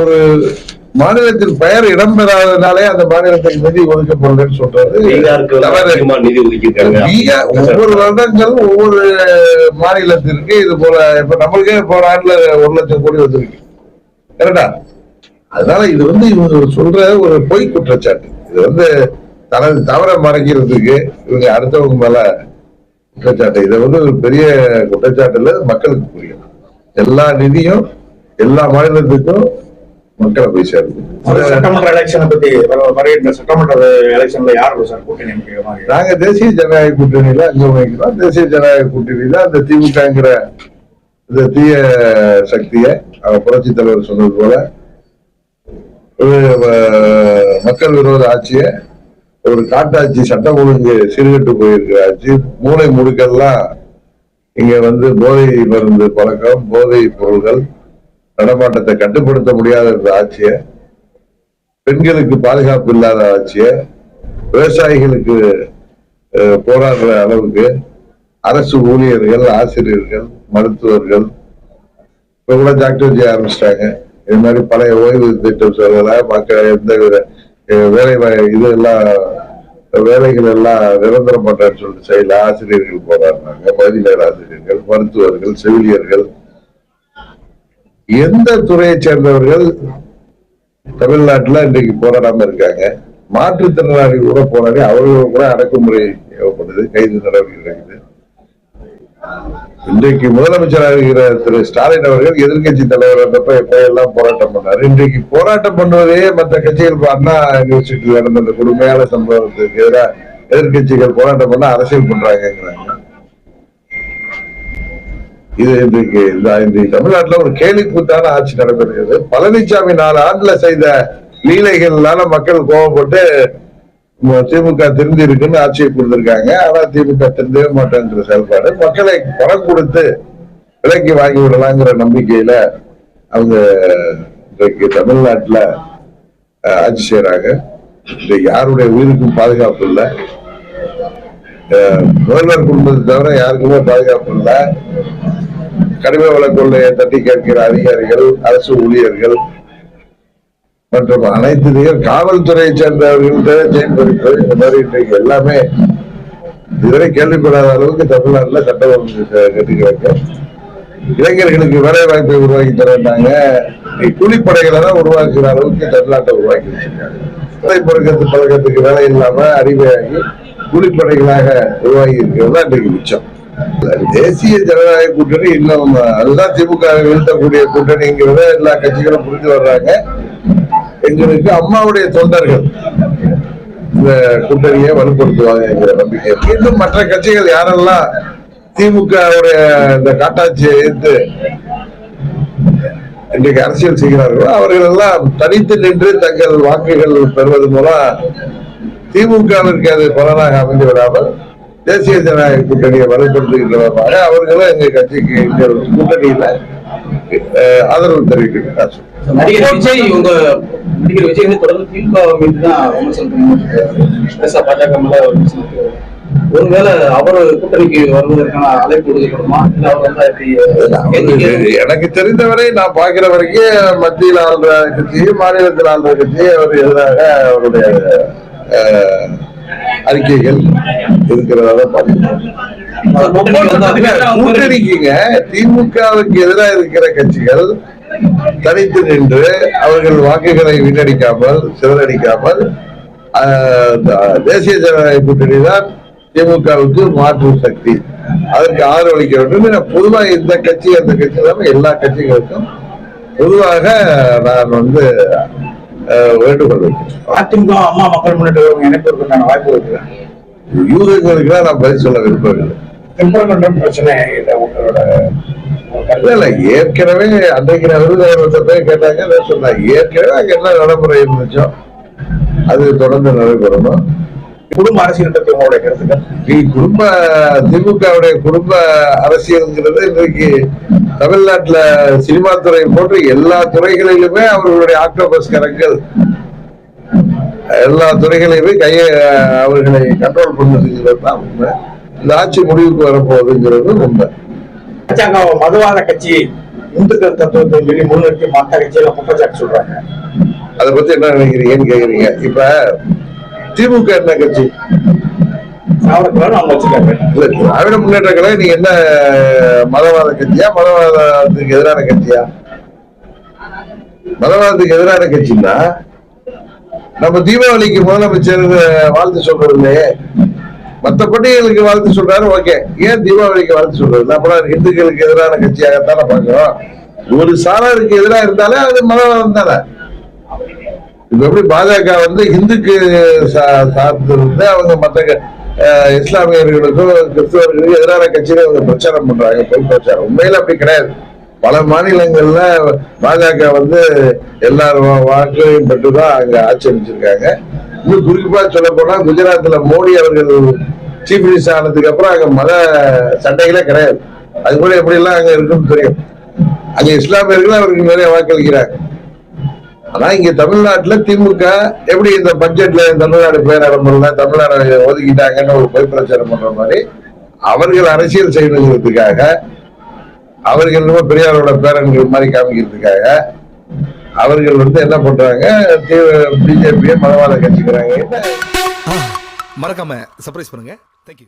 ஒரு மாநிலத்தில் பெயர் இடம்பெறாதனாலே அந்த மாநிலத்தில் நிதி ஒதுக்கியிருக்காங்க. பீகார் ஒவ்வொரு வருடங்கள் ஒவ்வொரு மாநிலத்திற்கு இது போல இப்ப நம்மளுக்கே போற ஆண்டுல ஒரு லட்சம் கோடி வந்திருக்கு. கரெக்டா? அதனால இது வந்து இவங்க சொல்ற ஒரு பொய் குற்றச்சாட்டு. இது வந்து தனது தவற மறைக்கிறதுக்கு இவங்க அடுத்தவங்க மேல குற்றச்சாட்டு. இதை வந்து ஒரு பெரிய குற்றச்சாட்டு இல்ல மக்களுக்கு புரியும் எல்லா நிதியும் எல்லா மாநிலத்துக்கும் மக்களை போய் சேருது சட்டமன்ற எலெக்ஷனை பத்தி வர- வருகின்ற சட்டமன்ற எலெக்ஷன்ல யார் சார் கூட்டணி நாங்க தேசிய ஜனநாயக கூட்டணியில அங்க வகிக்கிறோம் தேசிய ஜனநாயக கூட்டணியில அந்த திமுகங்கிற இந்த தீய சக்தியை புரட்சி தலைவர் சொன்னது போல மக்கள் விரோத ஆட்சியை ஒரு காட்டாட்சி சட்டம் ஒழுங்கு சீர்கெட்டு போயிருக்கிற ஆட்சி மூளை முடுக்கெல்லாம் இங்க வந்து போதை மருந்து பழக்கம் போதை பொருள்கள் நடமாட்டத்தை கட்டுப்படுத்த முடியாத ஆட்சிய ஆட்சியை பெண்களுக்கு பாதுகாப்பு இல்லாத ஆட்சியை விவசாயிகளுக்கு போராடுற அளவுக்கு அரசு ஊழியர்கள் ஆசிரியர்கள் மருத்துவர்கள் இப்ப கூட டாக்டர் செய்ய ஆரம்பிச்சிட்டாங்க. இது மாதிரி பழைய ஓய்வு திட்டம் சொல்லல மக்கள் எந்த வித வேலை வாய்- இது எல்லாம் வேலைகள் எல்லாம் நிரந்தரம் பண்றேன்னு சொல்லிட்டு செய்யல ஆசிரியர்கள் போராடுறாங்க பதிலேர் ஆசிரியர்கள் மருத்துவர்கள் செவிலியர்கள் எந்த துறையை சேர்ந்தவர்கள் தமிழ்நாட்டுல இன்றைக்கு போராடாம இருக்காங்க? மாற்றுத்திறனாளிகள் கூட போராடி அவர்களும் கூட அடக்குமுறை தேவைப்படுது கைது நடவடிக்கை நடக்குது இன்றைக்கு முதலமைச்சராக இருக்கிற திரு ஸ்டாலின் அவர்கள் எதிர்க்கட்சி தலைவர் வந்தப்ப எப்ப எல்லாம் போராட்டம் பண்ணாரு? இன்றைக்கு போராட்டம் பண்ணுவதே மற்ற கட்சிகள் அண்ணா யூனிவர்சிட்டியில் நடந்த அந்த கொடுமையான சம்பவத்துக்கு எதிராக எதிர்க்கட்சிகள் போராட்டம் பண்ண அரசியல் பண்றாங்கிறாங்க இது இன்றைக்கு இந்த தமிழ்நாட்டில் தமிழ்நாட்டுல ஒரு கேலிக்கூத்தான ஆட்சி நடைபெறுகிறது பழனிசாமி நாலு ஆண்டுல செய்த லீலைகள்னால மக்கள் கோவப்பட்டு திமுக திருந்தி இருக்குன்னு ஆட்சியை கொடுத்திருக்காங்க. ஆனா திமுக திருந்தவே மாட்டேங்கிற செயல்பாடு. மக்களை பணம் கொடுத்து விலைக்கு வாங்கி விடலாங்கிற நம்பிக்கையில அவங்க இன்றைக்கு தமிழ்நாட்டுல ஆட்சி செய்யறாங்க இது யாருடைய உயிருக்கும் பாதுகாப்பு இல்லை. முதல்வர் குடும்பத்தை தவிர யாருக்குமே பாதுகாப்பு இல்லை. கனிம வள கொள்ளையை தட்டி கேட்கிற அதிகாரிகள் அரசு ஊழியர்கள் மற்றும் அனைத்து நிகழ் காவல்துறையை சேர்ந்தவர்கள் செயின் இந்த மாதிரி இன்றைக்கு எல்லாமே இதுவரை கேள்விப்படாத அளவுக்கு தமிழ்நாட்டுல சட்டம் ஒழுங்கு கட்டி கிடக்க இளைஞர்களுக்கு வேலை வாய்ப்பை உருவாக்கி தரேன்னாங்க இன்னைக்கு கூலிப்படைகளை தான் உருவாக்குற அளவுக்கு தமிழ்நாட்டை உருவாக்கி வச்சிருக்காங்க. வேலை பழக்கத்து பழக்கத்துக்கு வேலை இல்லாம அறிவையாகி கூலிப்படைகளாக உருவாகி இருக்கிறது தான் இன்றைக்கு மிச்சம். தேசிய ஜனநாயக கூட்டணி இன்னும் அதுதான் திமுக வீழ்த்தக்கூடிய கூட்டணிங்கிறத எல்லா கட்சிகளும் புரிந்து வர்றாங்க. எங்களுக்கு அம்மாவுடைய தொண்டர்கள் இந்த கூட்டணியை வலுப்படுத்துவாங்க நம்பிக்கை. இன்னும் மற்ற கட்சிகள் யாரெல்லாம் திமுகவுடைய இந்த காட்டாட்சியை எதிர்த்து இன்றைக்கு அரசியல் செய்கிறார்களோ அவர்கள் எல்லாம் தனித்து நின்று தங்கள் வாக்குகள் பெறுவது மூலம் திமுகவிற்கு அது பலனாக அமைந்து விடாமல் தேசிய ஜனநாயக கூட்டணியை வலுப்படுத்துகின்றவர்களாக அவர்களும் எங்க கட்சிக்கு எங்கள் கூட்டணியில ஆதரவு தெரிவிக்கிறார் நடிகர் விஜய் உங்க நடிகர் விஜய் வந்து தொடர்ந்து திமுக மீது தான் விமர்சனம் பாஜக மேல. ஒருவேளை அவர் கூட்டணிக்கு வருவதற்கான அழைப்பு விடுக்கப்படுமா? இல்ல அவர் எனக்கு தெரிந்தவரை நான் பார்க்கிற வரைக்கும் மத்தியில் ஆள்ற கட்சி மாநிலத்தில் ஆள்ற கட்சி அவர் எதிராக அவருடைய அறிக்கைகள் பார்க்கிறேன் கூட்டணிக்குங்க திமுகவுக்கு எதிராக இருக்கிற கட்சிகள் தனித்து நின்று அவர்கள் வாக்குகளை வீணடிக்காமல் சிதறடிக்காமல் தேசிய ஜனநாயக கூட்டணி தான் திமுகவுக்கு மாற்று சக்தி. அதற்கு ஆதரவளிக்க வேண்டும். பொதுவாக இந்த கட்சி அந்த கட்சி எல்லா கட்சிகளுக்கும் பொதுவாக நான் வந்து வேண்டுகோள் வைக்கிறேன். அதிமுக அம்மா மக்கள் முன்னேற்ற இணைப்பதற்கான வாய்ப்பு இருக்கு யூதர்களுக்கு நான் பதில் சொல்ல விரும்பவில்லை. டெம்பரமெண்ட் பிரச்சனை உங்களோட இல்ல ஏற்கனவே அன்றைக்கு வந்தப்ப கேட்டாங்க சொன்னேன் ஏற்கனவே அங்க என்ன நடைமுறை இருந்துச்சோ அது தொடர்ந்து நடைபெறணும் குடும்ப அரசியல் பத்தி உங்களுடைய கருத்துக்கள்? நீ குடும்ப திமுகவுடைய குடும்ப அரசியல்ங்கிறது இன்றைக்கு தமிழ்நாட்டுல சினிமா துறை போன்று எல்லா துறைகளிலுமே அவர்களுடைய ஆக்டோபஸ் கரங்கள் எல்லா துறைகளையுமே கைய அவர்களை கண்ட்ரோல் பண்ணுதுங்கிறது தான் உண்மை. இந்த ஆட்சி முடிவுக்கு வரப்போகுதுங்கிறது உண்மை. மதுவாத கட்சி இந்துக்கள் தத்துவத்தை சொல்லி முன்னிறுத்தி மற்ற கட்சியில குற்றச்சாட்டு சொல்றாங்க. அதை பத்தி என்ன நினைக்கிறீங்கன்னு கேக்குறீங்க. இப்ப திமுக என்ன கட்சி? திராவிட முன்னேற்ற கழகம் நீங்க என்ன மதவாத கட்சியா மதவாதத்துக்கு எதிரான கட்சியா? மதவாதத்துக்கு எதிரான கட்சின்னா நம்ம தீபாவளிக்கு முதலமைச்சர் வாழ்த்து சொல்றது இல்லையே மத்த பண்டிகைகளுக்கு வாழ்த்து சொல்றாரு ஓகே. ஏன் தீபாவளிக்கு வாழ்த்து சொல்றது? நம்மள இந்துக்களுக்கு எதிரான கட்சியாகத்தானே பாக்குறோம் ஒரு சாராருக்கு எதிராக இருந்தாலே அது மதவாதம் தானே. இப்ப எப்படி பாஜக வந்து இந்துக்கு சா- சார்ந்து இருந்து அவங்க மற்ற இஸ்லாமியர்களுக்கும் கிறிஸ்தவர்களுக்கும் எதிரான கட்சியில அவங்க பிரச்சாரம் பண்றாங்க பொய் பிரச்சாரம். உண்மையில அப்படி கிடையாது. பல மாநிலங்கள்ல பாஜக வந்து எல்லாரும் வாக்குகளையும் பெற்றுதான் அங்க ஆட்சி அமைச்சிருக்காங்க. இன்னும் குறிப்பா சொல்ல போனா குஜராத்ல மோடி அவர்கள் சீஃப் மினிஸ்டர் ஆனதுக்கு அப்புறம் அங்க மத சண்டைகளே கிடையாது. அது கூட எப்படி எல்லாம் அங்க இருக்குன்னு தெரியும். அங்க இஸ்லாமியர்கள் அவருக்கு நிறைய வாக்களிக்கிறாங்க. ஆனா இங்க தமிழ்நாட்டுல திமுக எப்படி இந்த பட்ஜெட்ல தமிழ்நாடு பேரரம்புல தமிழ்நாடு ஒதுக்கிட்டாங்கன்னு ஒரு பொய் பிரச்சாரம் பண்ற மாதிரி அவர்கள் அரசியல் செய்யணுங்கிறதுக்காக அவர்கள் என்னமோ பெரியாரோட பேரன்கள் மாதிரி காமிக்கிறதுக்காக அவர்கள் வந்து என்ன பண்றாங்க பிஜேபியை மதவாத கட்சிக்கிறாங்க. மறக்காம சர்ப்ரைஸ் பண்ணுங்க.